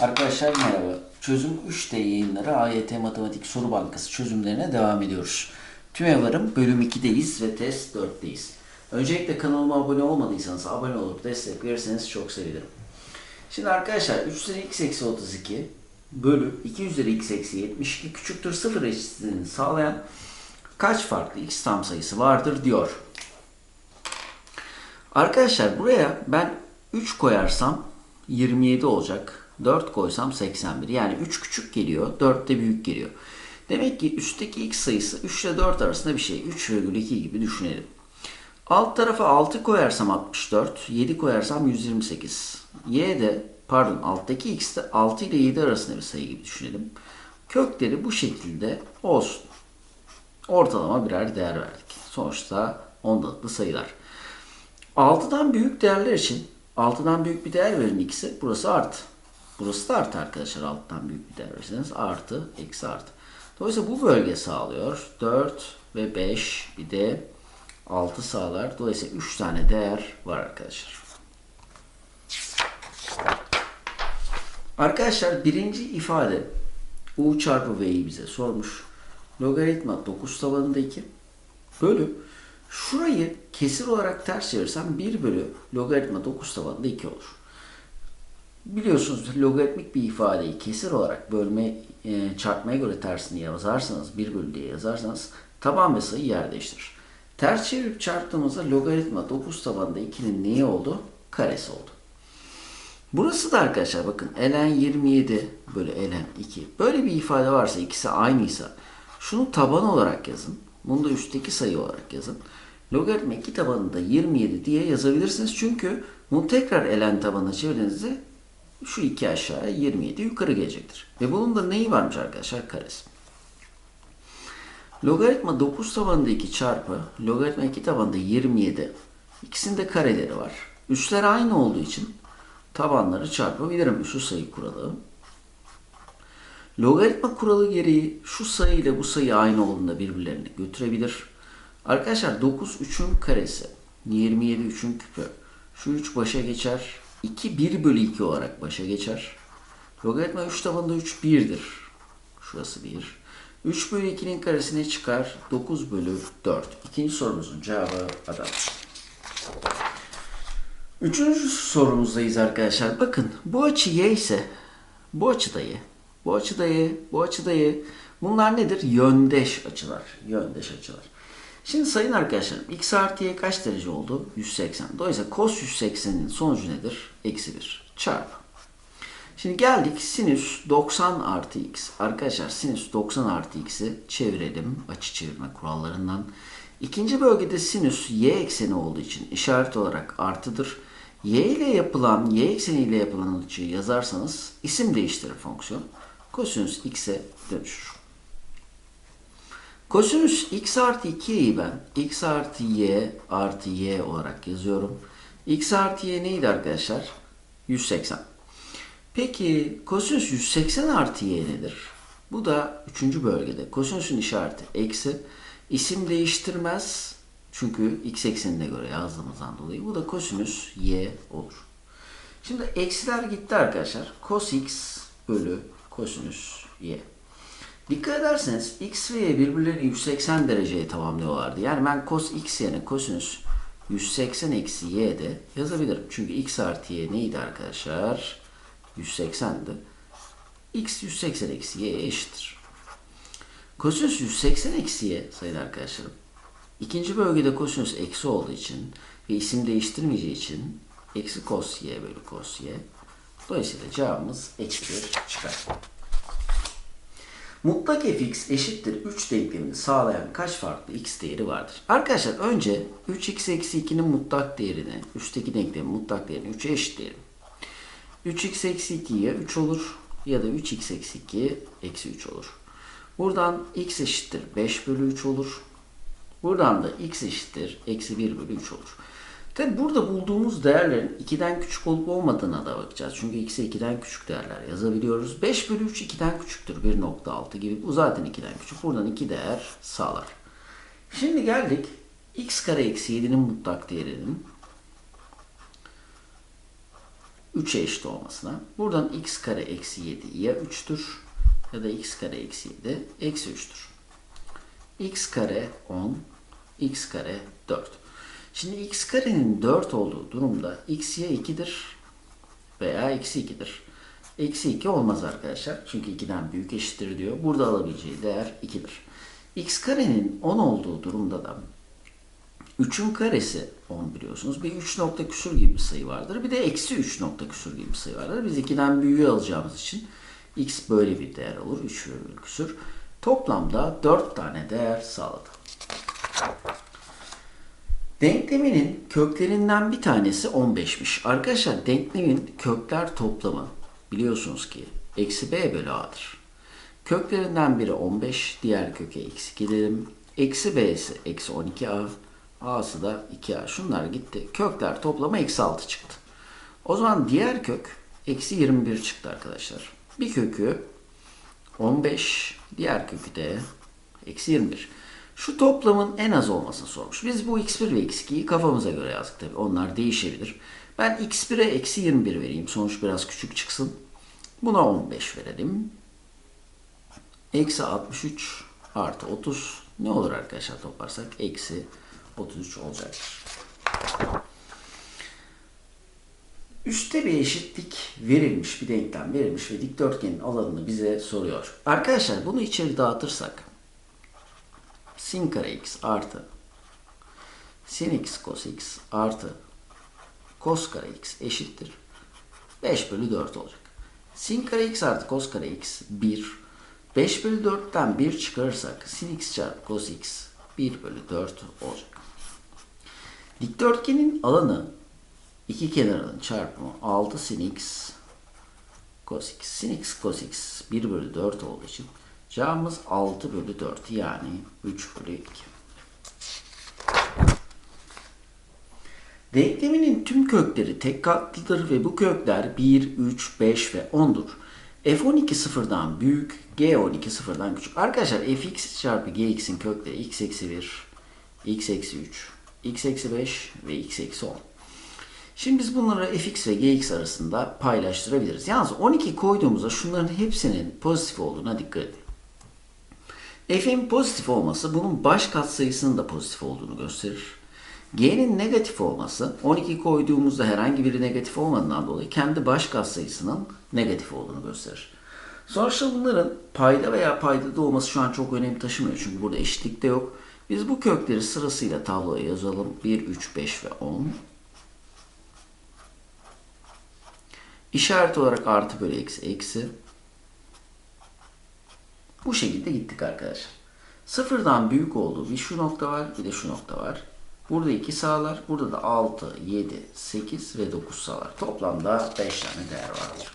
Arkadaşlar merhaba. Çözüm 3D yayınları AYT Matematik Soru Bankası çözümlerine devam ediyoruz. Tümevar'ın bölüm 2'deyiz ve test 4'teyiz. Öncelikle kanalıma abone olmadıysanız abone olup destek verirseniz çok sevinirim. Şimdi arkadaşlar 3 üzeri x eksi 32 bölü 2 üzeri x eksi 72 küçüktür 0 eşitliğini sağlayan kaç farklı x tam sayısı vardır diyor. Arkadaşlar buraya ben 3 koyarsam 27 olacak. 4 koysam 81. Yani 3 küçük geliyor. 4 de büyük geliyor. Demek ki üstteki x sayısı 3 ile 4 arasında bir şey. 3,2 gibi düşünelim. Alt tarafa 6 koyarsam 64. 7 koyarsam 128. Y de pardon alttaki x de 6 ile 7 arasında bir sayı gibi düşünelim. Kökleri bu şekilde olsun. Ortalama birer değer verdik. Sonuçta ondalıklı sayılar. 6'dan büyük değerler için 6'dan büyük bir değer verin x'e. Burası artı. Burası da artı arkadaşlar. 6'dan büyük bir değer verirseniz artı, eksi artı. Dolayısıyla bu bölge sağlıyor. 4 ve 5 bir de 6 sağlar. Dolayısıyla 3 tane değer var arkadaşlar. Arkadaşlar birinci ifade u çarpı v'yi bize sormuş. Logaritma 9 tabanında 2 bölü şurayı kesir olarak ters çevirsem 1 bölü logaritma 9 tabanında 2 olur. Biliyorsunuz logaritmik bir ifadeyi kesir olarak bölme e, çarpmaya göre tersini yazarsanız 1 bölü diye yazarsanız taban ve sayı yer değiştirir. Ters çevirip çarptığımızda logaritma 9 tabanında 2'nin neyi oldu? Karesi oldu. Burası da arkadaşlar bakın ln 27 bölü ln 2. Böyle bir ifade varsa ikisi aynıysa şunu taban olarak yazın. Bunu da üstteki sayı olarak yazın. Logaritma 2 tabanında 27 diye yazabilirsiniz. Çünkü bunu tekrar ln tabanına çevirdiğinizde şu iki aşağıya 27 yukarı gelecektir. Ve bunun da neyi varmış arkadaşlar? Karesi. Logaritma 9 tabanında 2 çarpı logaritma 2 tabanında 27. İkisinde kareleri var. Üsler aynı olduğu için tabanları çarpabilirim. Şu sayı kuralı. Logaritma kuralı gereği şu sayı ile bu sayı aynı olduğunda birbirlerini götürebilir. Arkadaşlar 9 3'ün karesi. 27 3'ün küpü. Şu 3 başa geçer. 2 1 bölü 2 olarak başa geçer. Logaritma 3 tabanında 3 1'dir. Şurası 1. 3 bölü 2'nin karesine çıkar. 9 bölü 4. İkinci sorumuzun cevabı Adana. Üçüncü sorumuzdayız arkadaşlar. Bakın bu açı y ise bu açı da y. Bu açı da y. Bu açı da y. Bunlar nedir? Yöndeş açılar. Yöndeş açılar. Şimdi sayın arkadaşlarım x artı y kaç derece oldu? 180. Dolayısıyla cos 180'in sonucu nedir? Eksi 1. Çarp. Şimdi geldik sinüs 90 artı x. Arkadaşlar sinüs 90 artı x'i çevirelim açı çevirme kurallarından. İkinci bölgede sinüs y ekseni olduğu için işaret olarak artıdır. Y ile yapılan, y ekseni yapılan açıyı yazarsanız isim değiştirir fonksiyon. Kosinüs x'e dönüşür. Kosinüs x artı 2'yi ben x artı y artı y olarak yazıyorum. x artı y neydi arkadaşlar? 180. Peki kosinüs 180 artı y nedir? Bu da üçüncü bölgede. Kosinüsün işareti eksi. İsim değiştirmez. Çünkü x eksenine göre yazdığımızdan dolayı. Bu da kosinüs y olur. Şimdi eksiler gitti arkadaşlar. Cos x bölü kosinüs y. Dikkat ederseniz x ve y birbirlerini 180 dereceye tamamlıyorlardı. Yani ben cos x yerine kosinüs 180 eksi y de yazabilirim. Çünkü x artı y neydi arkadaşlar? 180'di. x 180 eksi y eşittir. Kosinüs 180 eksi y sayın arkadaşlarım. İkinci bölgede kosinüs eksi olduğu için ve isim değiştirmeyeceği için eksi cos y bölü cos y. Dolayısıyla cevabımız 1 çıkar. Mutlak fx eşittir 3 denklemini sağlayan kaç farklı x değeri vardır? Arkadaşlar önce 3x eksi 2'nin mutlak değerini, üstteki denklemin mutlak değerini 3'e eşitleyelim. 3x eksi 2 ya 3 olur ya da 3x eksi 2 eksi 3 olur. Buradan x eşittir 5 bölü 3 olur. Buradan da x eşittir eksi 1 bölü 3 olur. Tabi burada bulduğumuz değerlerin 2'den küçük olup olmadığına da bakacağız. Çünkü x'e 2'den küçük değerler yazabiliyoruz. 5 bölü 3 2'den küçüktür. 1.6 gibi. Bu zaten 2'den küçük. Buradan 2 değer sağlar. Şimdi geldik x kare eksi 7'nin mutlak değerinin 3'e eşit olmasına. Buradan x kare eksi 7 ya 3'tür ya da x kare eksi 7 eksi 3'tür. x kare 10, x kare 4. Şimdi x karenin 4 olduğu durumda x ya 2'dir veya eksi 2'dir. Eksi 2 olmaz arkadaşlar. Çünkü 2'den büyük eşittir diyor. Burada alabileceği değer 2'dir. x karenin 10 olduğu durumda da 3'ün karesi 10 biliyorsunuz. Bir 3 nokta küsur gibi bir sayı vardır. Bir de eksi 3 nokta küsur gibi bir sayı vardır. Biz 2'den büyüğü alacağımız için x böyle bir değer olur. 3 virgül küsur. Toplamda 4 tane değer sağladı. Denkleminin köklerinden bir tanesi 15'miş. Arkadaşlar denklemin kökler toplamı biliyorsunuz ki eksi b bölü a'dır. Köklerinden biri 15, diğer köke eksi 2 dedim. Eksi b'si eksi 12a, a'sı da 2a. Şunlar gitti. Kökler toplamı eksi 6 çıktı. O zaman diğer kök eksi 21 çıktı arkadaşlar. Bir kökü 15, diğer kökü de eksi 21. Şu toplamın en az olmasını sormuş. Biz bu x1 ve x2'yi kafamıza göre yazdık tabii. Onlar değişebilir. Ben x1'e eksi 21 vereyim. Sonuç biraz küçük çıksın. Buna 15 verelim. Eksi 63 artı 30 ne olur arkadaşlar toplarsak? Eksi 33 olacaktır. Üste bir eşitlik verilmiş, bir denklem verilmiş ve dikdörtgenin alanını bize soruyor. Arkadaşlar bunu içeri dağıtırsak sin kare x artı sin x cos x artı cos kare x eşittir. 5 bölü 4 olacak. Sin kare x artı cos kare x 1. 5 bölü 4'ten 1 çıkarırsak sin x çarpı cos x 1 bölü 4 olacak. Dikdörtgenin alanı iki kenarının çarpımı 6 sin x cos x. Sin x cos x 1 bölü 4 olduğu için cevabımız 6 bölü 4 yani 3 bölü 2. Denkleminin tüm kökleri tek katlıdır ve bu kökler 1, 3, 5 ve 10'dur. F12 sıfırdan büyük, G12 sıfırdan küçük. Arkadaşlar fx çarpı gx'in kökleri x eksi 1, x eksi 3, x eksi 5 ve x eksi 10. Şimdi biz bunları fx ve gx arasında paylaştırabiliriz. Yalnız 12 koyduğumuzda şunların hepsinin pozitif olduğuna dikkat edin. F'in pozitif olması bunun baş katsayısının da pozitif olduğunu gösterir. G'nin negatif olması 12 koyduğumuzda herhangi biri negatif olmadığından dolayı kendi baş katsayısının negatif olduğunu gösterir. Sonuçta bunların payda veya paydada olması şu an çok önem taşımıyor. Çünkü burada eşitlik de yok. Biz bu kökleri sırasıyla tabloya yazalım. 1, 3, 5 ve 10. İşaret olarak artı bölü eksi eksi. Bu şekilde gittik arkadaşlar. Sıfırdan büyük olduğu bir şu nokta var bir de şu nokta var. Burada 2 sağlar. Burada da 6, 7, 8 ve 9 sağlar. Toplamda 5 tane değer vardır.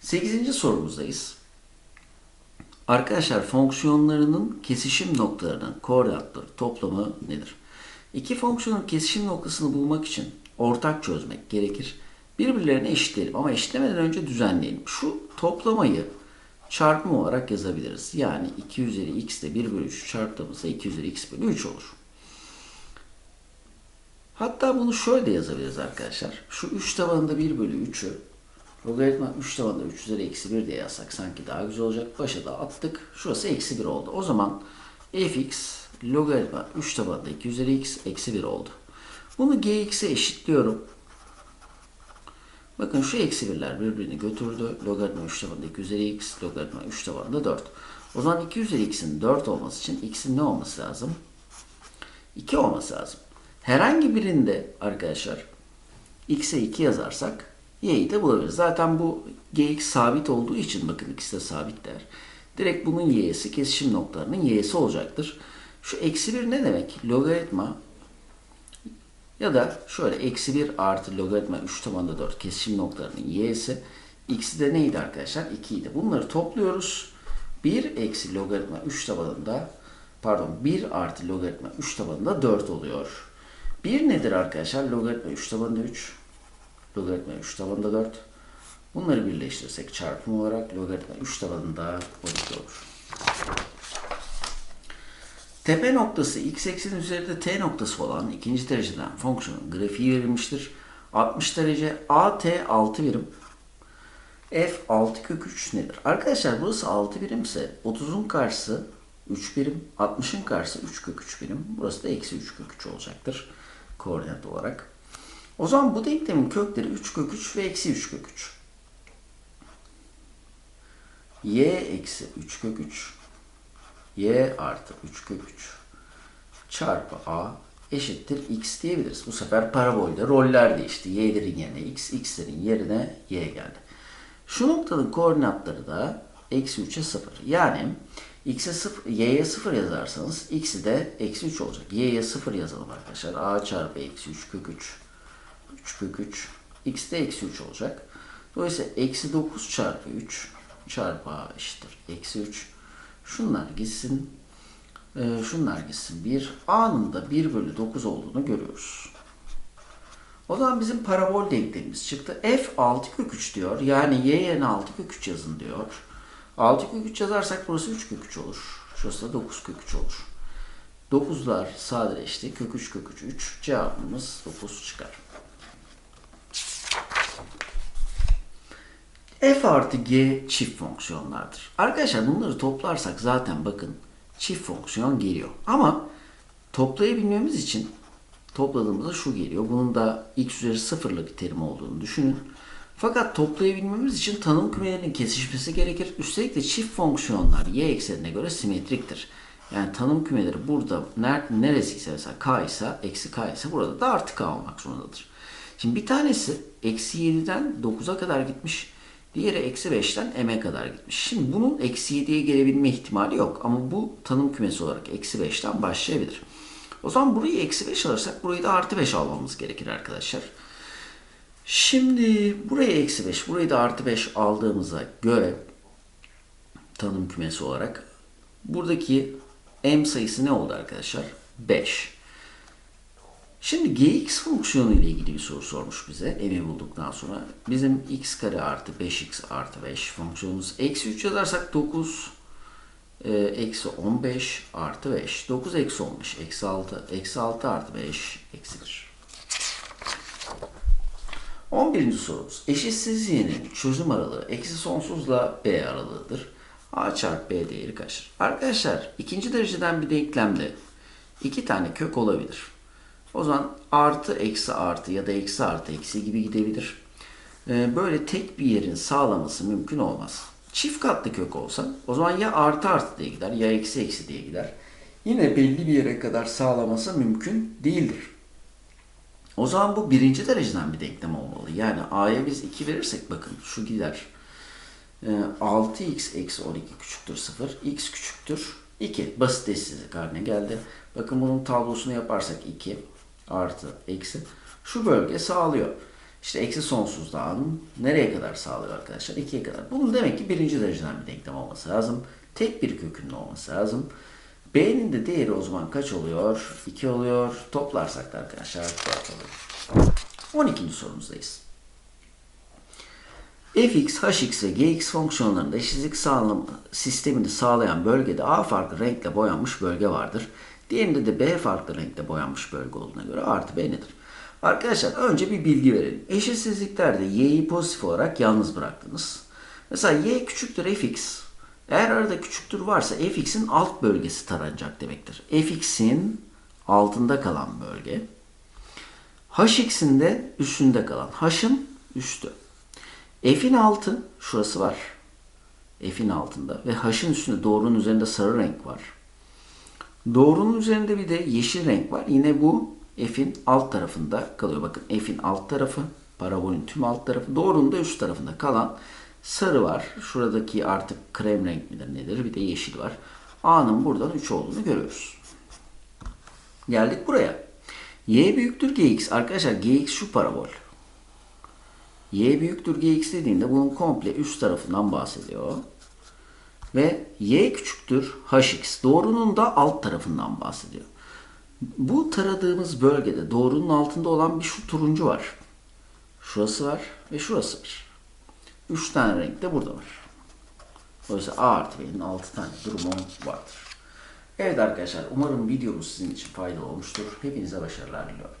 8. sorumuzdayız. Arkadaşlar fonksiyonlarının kesişim noktalarının koordinatları toplamı nedir? İki fonksiyonun kesişim noktasını bulmak için ortak çözmek gerekir. Birbirlerine eşitleyelim ama eşitlemeden önce düzenleyelim. Şu toplamayı çarpım olarak yazabiliriz. Yani 2 üzeri x ile 1 bölü 3 çarptığımızda 2 üzeri x bölü 3 olur. Hatta bunu şöyle de yazabiliriz arkadaşlar. Şu 3 tabanında 1 bölü 3'ü logaritma 3 tabanında 3 üzeri eksi 1 diye yazsak sanki daha güzel olacak. Başa da attık. Şurası eksi 1 oldu. O zaman fx logaritma 3 tabanında 2 üzeri x eksi 1 oldu. Bunu gx'e eşitliyorum. Bakın şu eksi birler birbirini götürdü. Logaritma 3 tabanında 2 üzeri x, logaritma 3 tabanında 4. O zaman 2 üzeri x'in 4 olması için x'in ne olması lazım? 2 olması lazım. Herhangi birinde arkadaşlar x'e 2 yazarsak y'yi de bulabiliriz. Zaten bu gx sabit olduğu için bakın ikisi de sabit değer. Direkt bunun y'si kesişim noktalarının y'si olacaktır. Şu eksi 1 ne demek? Logaritma ya da şöyle eksi 1 artı logaritma 3 tabanında 4 kesişim noktalarının y'si. X'i de neydi arkadaşlar? 2 idi. Bunları topluyoruz. 1 eksi logaritma 3 tabanında pardon 1 artı logaritma 3 tabanında 4 oluyor. 1 nedir arkadaşlar? Logaritma 3 tabanında 3. Logaritma 3 tabanında 4. Bunları birleştirirsek çarpım olarak logaritma 3 tabanında 12 olur. Tepe noktası x eksenin üzerinde t noktası olan ikinci dereceden fonksiyonun grafiği verilmiştir. 60 derece. AT 6 birim. F 6 kök 3 nedir? Arkadaşlar burası 6 birimse 30'un karşısı 3 birim. 60'ın karşısı 3 kök 3 birim. Burası da eksi 3 kök 3 olacaktır. Koordinat olarak. O zaman bu denklemin kökleri 3 kök 3 ve eksi 3 kök 3. y eksi 3 kök 3 y artı 3 kök 3 çarpı a eşittir x diyebiliriz. Bu sefer parabolde roller değişti. y'lerin yerine x, x'lerin yerine y geldi. Şu noktanın koordinatları da eksi 3'e 0. Yani x'e 0, y'ye 0 yazarsanız x'i de eksi 3 olacak. y'ye 0 yazalım arkadaşlar. a çarpı eksi 3 kök 3 3 kök 3 x de eksi 3 olacak. Dolayısıyla eksi 9 çarpı 3 çarpı a eşittir. Eksi 3. Şunlar gitsin. Ee, şunlar gitsin. 1. A'nın da 1 bölü 9 olduğunu görüyoruz. O zaman bizim parabol denklemimiz çıktı. F 6 kök 3 diyor. Yani y yerine 6 kök 3 yazın diyor. 6 kök 3 yazarsak burası 3 kök 3 olur. Şurası da 9 kök 3 olur. 9'lar sadeleşti. Kök 3 kök 3 3. Cevabımız 9 çıkar. F artı g çift fonksiyonlardır. Arkadaşlar bunları toplarsak zaten bakın çift fonksiyon geliyor. Ama toplayabilmemiz için topladığımızda şu geliyor. Bunun da x üzeri sıfırlı bir terim olduğunu düşünün. Fakat toplayabilmemiz için tanım kümelerinin kesişmesi gerekir. Üstelik de çift fonksiyonlar y eksenine göre simetriktir. Yani tanım kümeleri burada neresi ise mesela k ise eksi k ise burada da artı k olmak zorundadır. Şimdi bir tanesi eksi 7'den 9'a kadar gitmiş. Diğeri eksi 5'ten m'e kadar gitmiş. Şimdi bunun eksi 7'ye gelebilme ihtimali yok. Ama bu tanım kümesi olarak eksi 5'ten başlayabilir. O zaman burayı eksi 5 alırsak burayı da artı 5 almamız gerekir arkadaşlar. Şimdi buraya eksi 5, burayı da artı 5 aldığımıza göre tanım kümesi olarak buradaki m sayısı ne oldu arkadaşlar? 5. Şimdi gx fonksiyonu ile ilgili bir soru sormuş bize. M'i bulduktan sonra. Bizim x kare artı 5x artı 5 fonksiyonumuz. Eksi 3 yazarsak 9 e, eksi 15 artı 5. 9 eksi 15 eksi 6. Eksi 6 artı 5 eksi 1. 11. sorumuz. Eşitsizliğinin çözüm aralığı eksi sonsuzla b aralığıdır. a çarpı b değeri kaçtır? Arkadaşlar ikinci dereceden bir denklemde iki tane kök olabilir. O zaman artı eksi artı ya da eksi artı eksi gibi gidebilir. Ee, böyle tek bir yerin sağlaması mümkün olmaz. Çift katlı kök olsa o zaman ya artı artı diye gider ya eksi eksi diye gider. Yine belli bir yere kadar sağlaması mümkün değildir. O zaman bu birinci dereceden bir denklem olmalı. Yani a'ya biz 2 verirsek bakın şu gider. 6x eksi 12 küçüktür 0. x küçüktür 2. Basit eşsizlik haline geldi. Bakın bunun tablosunu yaparsak 2 artı eksi. Şu bölge sağlıyor. İşte eksi sonsuzdan nereye kadar sağlıyor arkadaşlar? 2'ye kadar. Bunun demek ki birinci dereceden bir denklem olması lazım. Tek bir kökünün olması lazım. B'nin de değeri o zaman kaç oluyor? 2 oluyor. Toplarsak da arkadaşlar 4 oluyor. 12. sorumuzdayız. fx, hx ve gx fonksiyonlarında eşitlik sağlam sistemini sağlayan bölgede A farklı renkle boyanmış bölge vardır. Diğerinde de B farklı renkte boyanmış bölge olduğuna göre artı B nedir? Arkadaşlar önce bir bilgi verelim. Eşitsizliklerde y'yi pozitif olarak yalnız bıraktınız. Mesela y küçüktür fx. Eğer arada küçüktür varsa fx'in alt bölgesi taranacak demektir. fx'in altında kalan bölge. hx'in de üstünde kalan. h'ın üstü. f'in altı şurası var. f'in altında ve h'ın üstünde doğrunun üzerinde sarı renk var. Doğrunun üzerinde bir de yeşil renk var. Yine bu f'in alt tarafında kalıyor. Bakın f'in alt tarafı, parabolün tüm alt tarafı, doğrunun da üst tarafında kalan sarı var. Şuradaki artık krem renk midir nedir? Bir de yeşil var. A'nın buradan 3 olduğunu görüyoruz. Geldik buraya. Y büyüktür gx. Arkadaşlar gx şu parabol. Y büyüktür gx dediğinde bunun komple üst tarafından bahsediyor. Ve y küçüktür hx. Doğrunun da alt tarafından bahsediyor. Bu taradığımız bölgede doğrunun altında olan bir şu turuncu var. Şurası var ve şurası var. Üç tane renk de burada var. Dolayısıyla A artı B'nin altı tane durumu vardır. Evet arkadaşlar umarım videomuz sizin için faydalı olmuştur. Hepinize başarılar diliyorum.